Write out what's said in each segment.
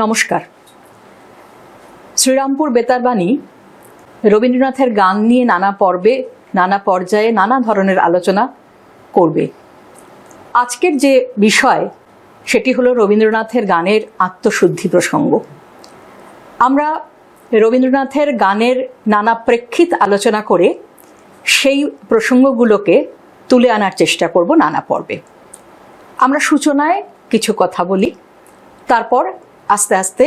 নমস্কার। শ্রীরামপুর বেতারবাণী রবীন্দ্রনাথের গান নিয়ে নানা পর্বে, নানা পর্যায়ে নানা ধরনের আলোচনা করবে। আজকের যে বিষয়, সেটি হলো রবীন্দ্রনাথের গানের আত্মশুদ্ধি প্রসঙ্গ। আমরা রবীন্দ্রনাথের গানের নানা প্রেক্ষিত আলোচনা করে সেই প্রসঙ্গগুলোকে তুলে আনার চেষ্টা করব নানা পর্বে। আমরা সূচনায় কিছু কথা বলি, তারপর আস্তে আস্তে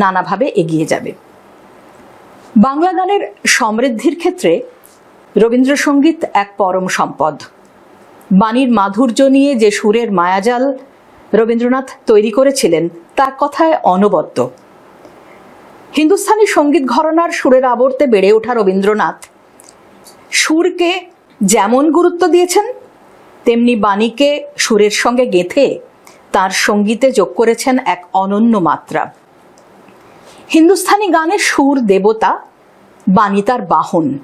নানাভাবে এগিয়ে যাবে। বাংলা গানের সমৃদ্ধির ক্ষেত্রে রবীন্দ্রসঙ্গীত এক পরম সম্পদ। বাণীর মাধুর্য নিয়ে যে সুরের মায়াজাল রবীন্দ্রনাথ তৈরি করেছিলেন, তার কথায় অনবদ্য। হিন্দুস্তানি সংগীত ঘরনার সুরের আবর্তে বেড়ে ওঠা রবীন্দ্রনাথ সুরকে যেমন গুরুত্ব দিয়েছেন, তেমনি বাণীকে সুরের সঙ্গে গেঁথে তার সঙ্গীতে যোগ করেছেন এক অনন্য মাত্রা। হিন্দুস্তানি গানের সুর দেবতা, বাণী তার বাহন।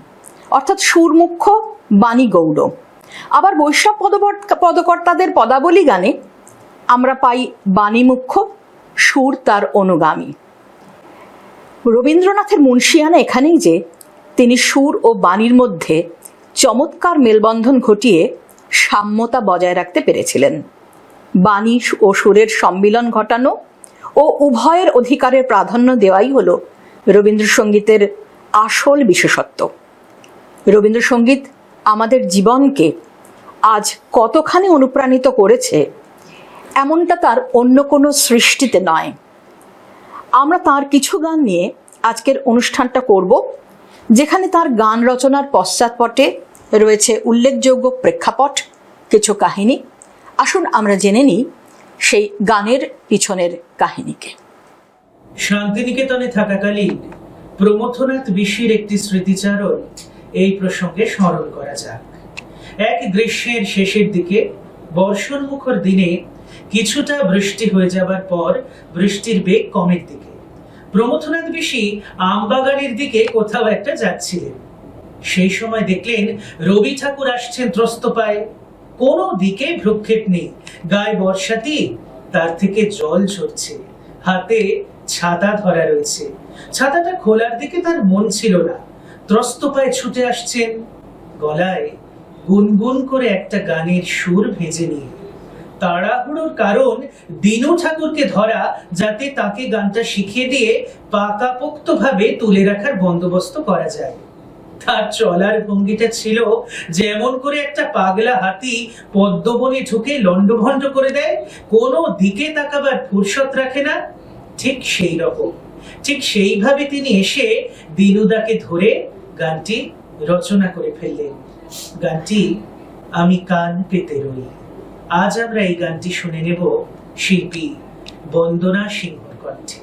অর্থাৎ সুর মুখ্য বাণী গৌড়। আবার বৈষ্ণব পদকর্তাদের পদাবলী গানে আমরা পাই বাণী মুখ্য সুর তার অনুগামী। রবীন্দ্রনাথের মুন্সিয়ানা এখানেই যে তিনি সুর ও বাণীর মধ্যে চমৎকার মেলবন্ধন ঘটিয়ে সাম্যতা বজায় রাখতে পেরেছিলেন। বাণী ও সুরের সম্মিলন ঘটানো ও উভয়ের অধিকারের প্রাধান্য দেওয়াই হলো রবীন্দ্রসঙ্গীতের আসল বিশেষত্ব। রবীন্দ্রসঙ্গীত আমাদের জীবনকে আজ কতখানি অনুপ্রাণিত করেছে, এমনটা তার অন্য কোনো সৃষ্টিতে নয়। আমরা তার কিছু গান নিয়ে আজকের অনুষ্ঠানটা করব, যেখানে তার গান রচনার পশ্চাৎপটে রয়েছে উল্লেখযোগ্য প্রেক্ষাপট, কিছু কাহিনী আসুন আমরা জেনে নিই সেই গানের পিছনের কাহিনীকে। শান্তিনিকেতনে থাকাকালীন প্রমথনাথ বিশির একটি স্মৃতিচারণ এই প্রসঙ্গে স্মরণ করা যাক। এক গ্রীষ্মের শেষের দিকে বর্ষণমুখর দিনে কিছুটা বৃষ্টি হয়ে যাবার পর বৃষ্টির বেগ কমের দিকে। প্রমথনাথ বিশি আমবাগানের দিকে কোথাও একটা যাচ্ছিলেন। সেই সময় দেখলেন রবি ঠাকুর আসছেন ত্রস্ত পায়ে কোনো দিকে ভ্রুক্ষেপ নেই। গায়ে বর্ষাতি তার থেকে জল ঝরছে। হাতে ছাতা ধরা রয়েছে। ছাতাটা খোলার দিকে তার মন ছিল না। ত্রস্ত পায়ে ছুটে আসছেন গলায় গুনগুন করে একটা গানের সুর ভেজে নিয়ে। তাড়াহুড়োর কারণ দিনু ঠাকুরকে ধরা, যাতে তাকে গানটা শিখিয়ে দিয়ে পাকাপোক্ত ভাবে তুলে রাখার বন্দোবস্ত করা যায়। তার চলার ভঙ্গিটা ছিল যেমন করে একটা পাগলা হাতি পদ্মবনে ঢুকে লন্ডভন্ড করে দেয়, কোনো দিকে তাকাবার ফুরসত রাখে না। ঠিক সেই রকম। ঠিক সেইভাবে তিনি এসে দিনুদাকে ধরে গানটি রচনা করে ফেললেন। গানটি, আমি কান পেতে রই। আজ আমরা এই গানটি শুনে নেব শিল্পী বন্দনা সিংহর কণ্ঠে।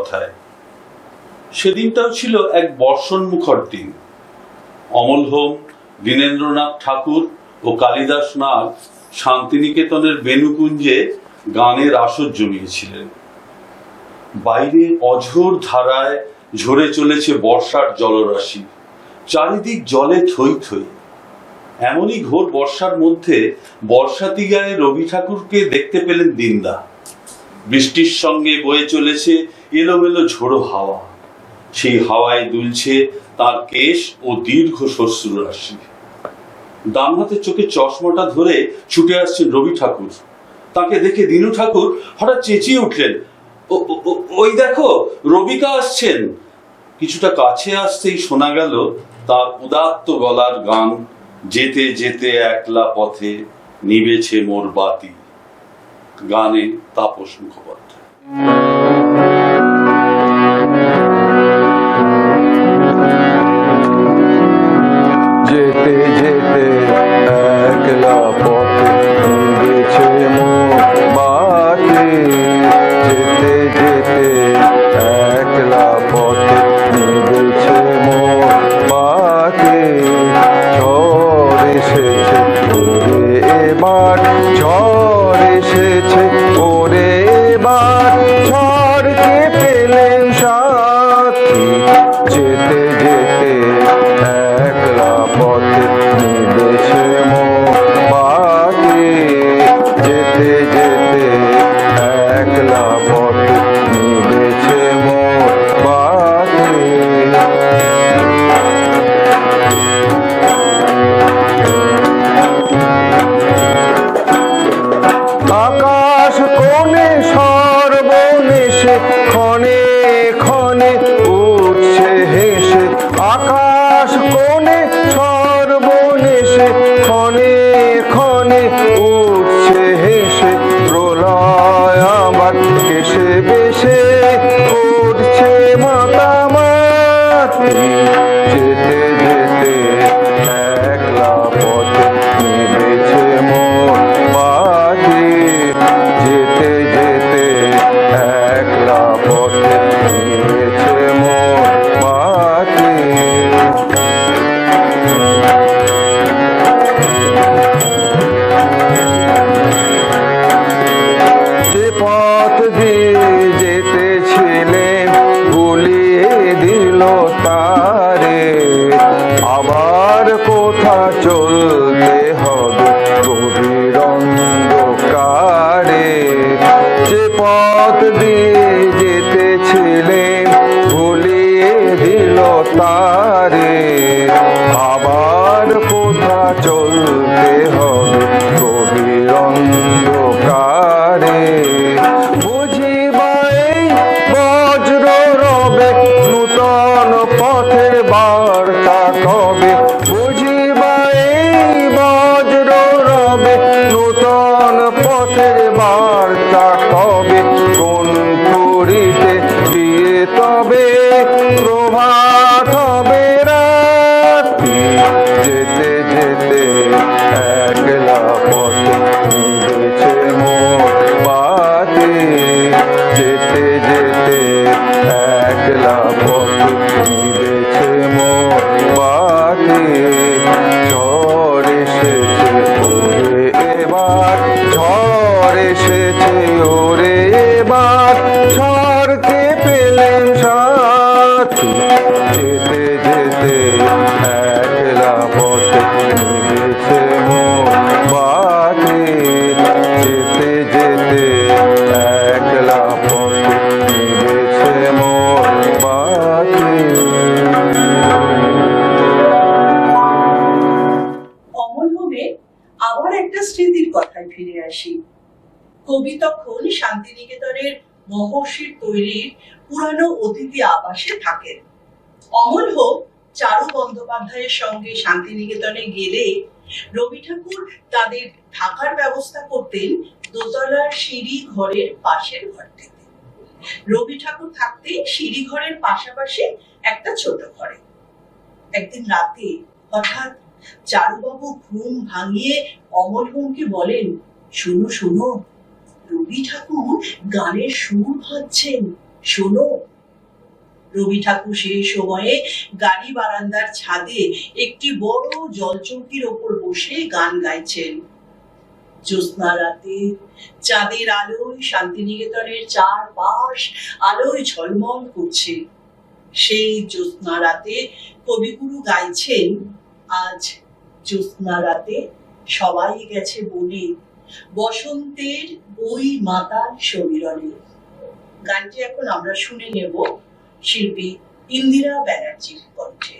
কথায়। সেদিনটাও ছিল এক বর্ষণমুখর দিন। অমল হোম, দীনেন্দ্রনাথ ঠাকুর ও কালিদাস নাগ শান্তিনিকেতনের বেনুকুঞ্জে গানের আসর জমিয়েছিলেন। বাইরে অঝোর ধারায় ঝরে চলেছে বর্ষার জলরাশি। চারিদিক জলে থই থই। এমনই ঘোর বর্ষার মধ্যে বর্ষাতি গায়ে রবি ঠাকুরকে দেখতে পেলেন দিনদা। বৃষ্টির সঙ্গে বয়ে চলেছে এলোমেলো ঝোড়ো হাওয়া। সেই হাওয়ায় দুলছে তার কেশ ও দীর্ঘ শ্বশ্রু রাশি। ডান হাতের চোখে চশমাটা ধরে ছুটে আসছেন রবি ঠাকুর। তাকে দেখে দিনু ঠাকুর হঠাৎ চেঁচিয়ে উঠলেন, "ও- ও- ও- ওই দেখো, রবিকা আসছেন। কিছুটা কাছে আসতেই শোনা গেল তার উদাত্ত গলার গান, যেতে যেতে একলা পথে নিবেছে মোর বাতি। গানে তাপস মুখোপাধ্যায়। যেতে ঝড় এসেছে ওরে মহর্ষির তৈরির পুরানো অতিথি আবাসে থাকেন। অমল হোম চারু বন্দ্যোপাধ্যায়ের সঙ্গে শান্তিনিকেতনে গেলে রবি ঠাকুর তাদের থাকার ব্যবস্থা করতেন দোতলার সিঁড়ি ঘরের পাশের ঘরটিতে। রবি ঠাকুর থাকতেন সিঁড়ি ঘরের পাশাপাশি একটা ছোট ঘরে। একদিন রাতে হঠাৎ চারুবাবু ঘুম ভাঙিয়ে অমল হোমকে বলেন, শোনো শোনো রবি ঠাকুর গানের সুর ভাবছেন শোনো। রবি ঠাকুর সেই সময়ে গাড়ি বারান্দার ছাদে একটি বড় জলচৌকির ওপর বসে গান গাইছেন। জ্যোৎস্না রাতে চাঁদের আলোয় শান্তিনিকেতনের চার পাশ আলোয় ঝলমল করছে। সেই জ্যোৎস্না রাতে কবিগুরু গাইছেন। আজ জ্যোৎস্না রাতে সবাই গেছে বনে। বসন্তের ওই মাতা সমীরণে গানটি এখন আমরা শুনে নেব শিল্পী ইন্দিরা ব্যানার্জির কণ্ঠে।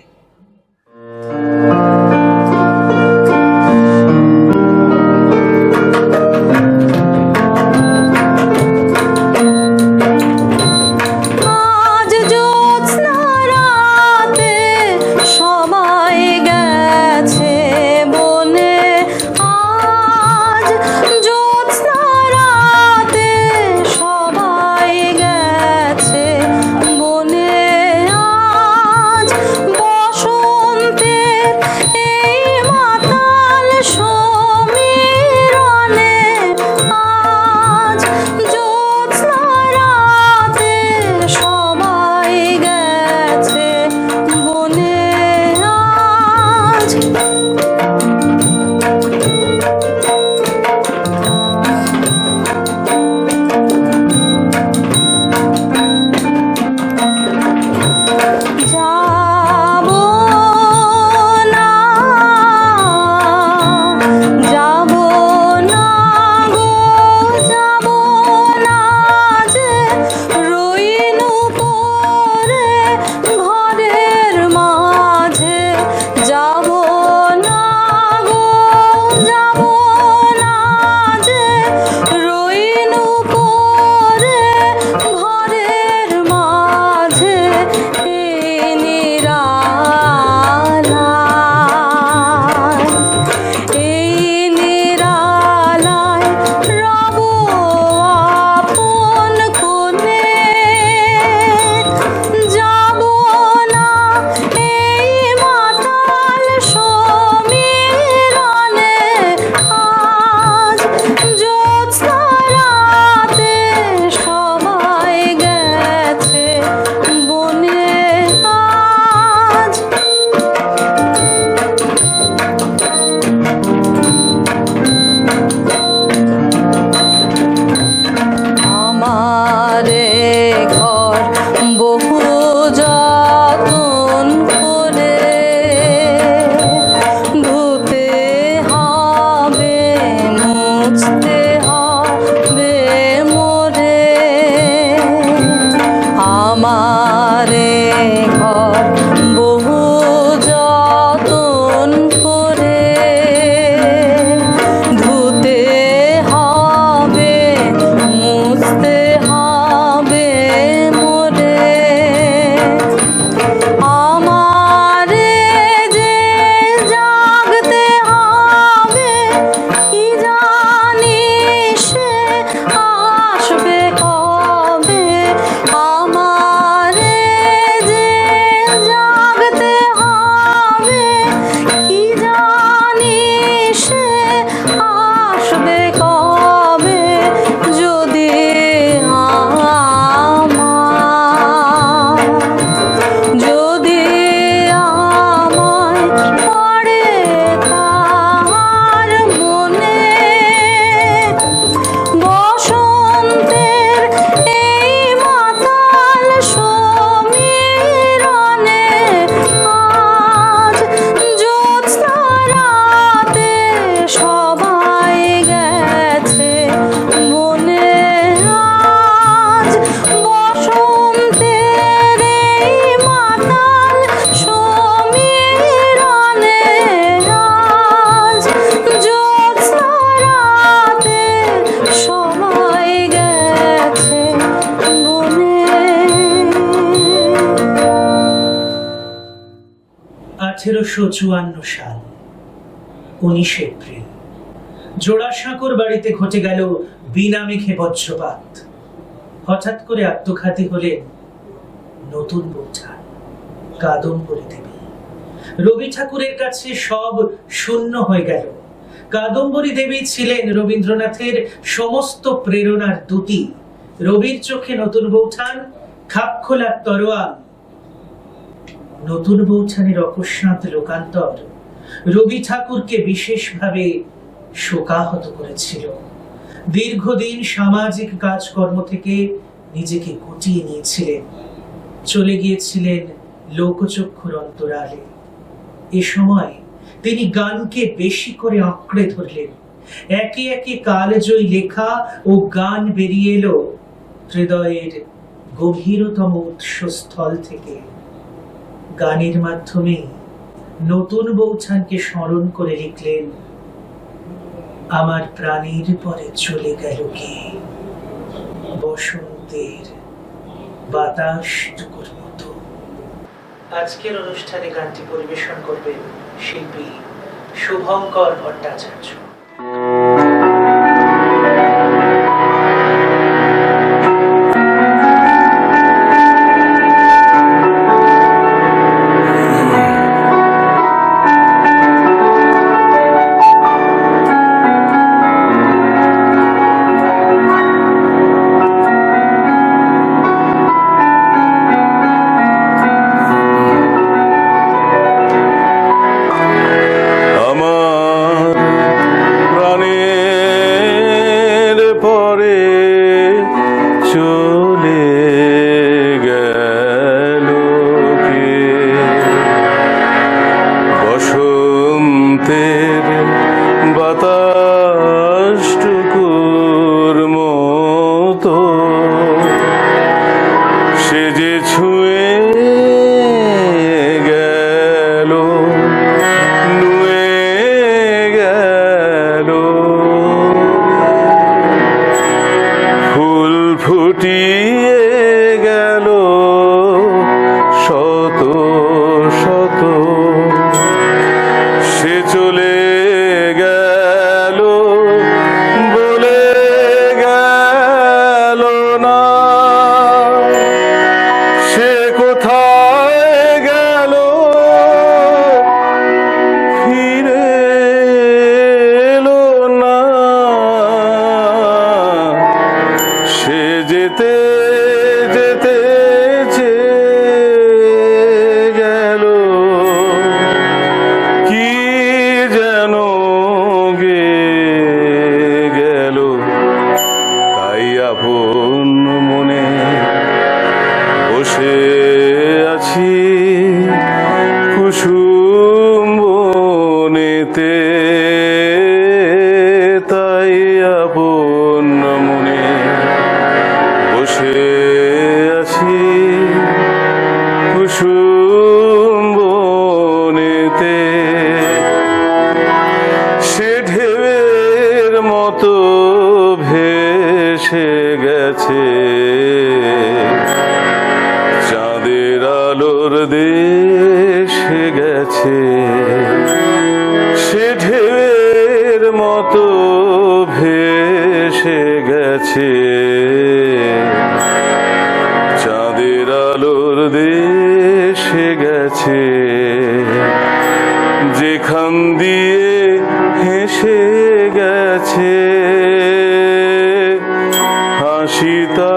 আঠেরোশো চুয়ান্ন সাল, উনিশ এপ্রিল। জোড়াসাঁকোর বাড়িতে ঘটে গেল বিনা বজ্রপাত। হঠাৎ করে আত্মঘাতী হলেন নতুন কাদম্বরী দেবী। রবি ঠাকুরের কাছে সব শূন্য হয়ে গেল। কাদম্বরী দেবী ছিলেন রবীন্দ্রনাথের সমস্ত প্রেরণার দুটি। রবির চোখে নতুন বৌঠান খাপ খোলার তরোয়াল নতুন বৌঠানের অকস্মাৎ লোকান্তর রবি ঠাকুরকে বিশেষভাবে শোকাহত করেছিল। দীর্ঘদিন সামাজিক কাজকর্ম থেকে নিজেকে গুটিয়ে নিয়েছিলেন। চলে গিয়েছিলেন লোকচক্ষুর অন্তরালে। এ সময় তিনি গানকে বেশি করে আঁকড়ে ধরলেন। একে একে কালজয়ী লেখা ও গান বেরিয়ে এলো হৃদয়ের গভীরতম উৎসস্থল থেকে। গানের মাধ্যমে নতুন বৌঠানকে স্মরণ করে লিখলেন, আমার প্রাণীর পরে চলে গেল কে? বসন্তের বাতাসটুকুর মতো। আজকের অনুষ্ঠানে গানটি পরিবেশন করবেন শিল্পী শুভঙ্কর ভট্টাচার্য। পরে আসিতা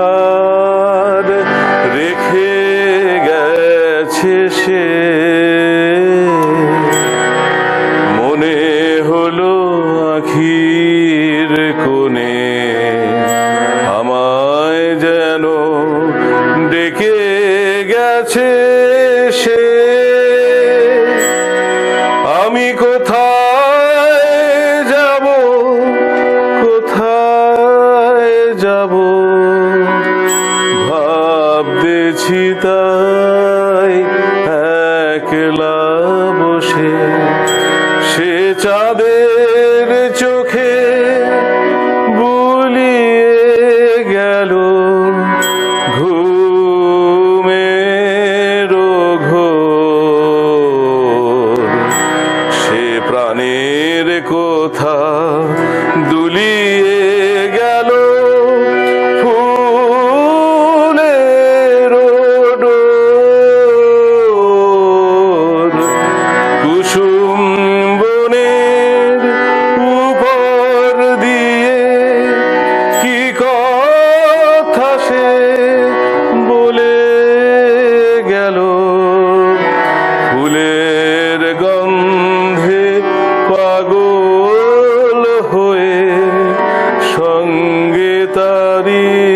Hari.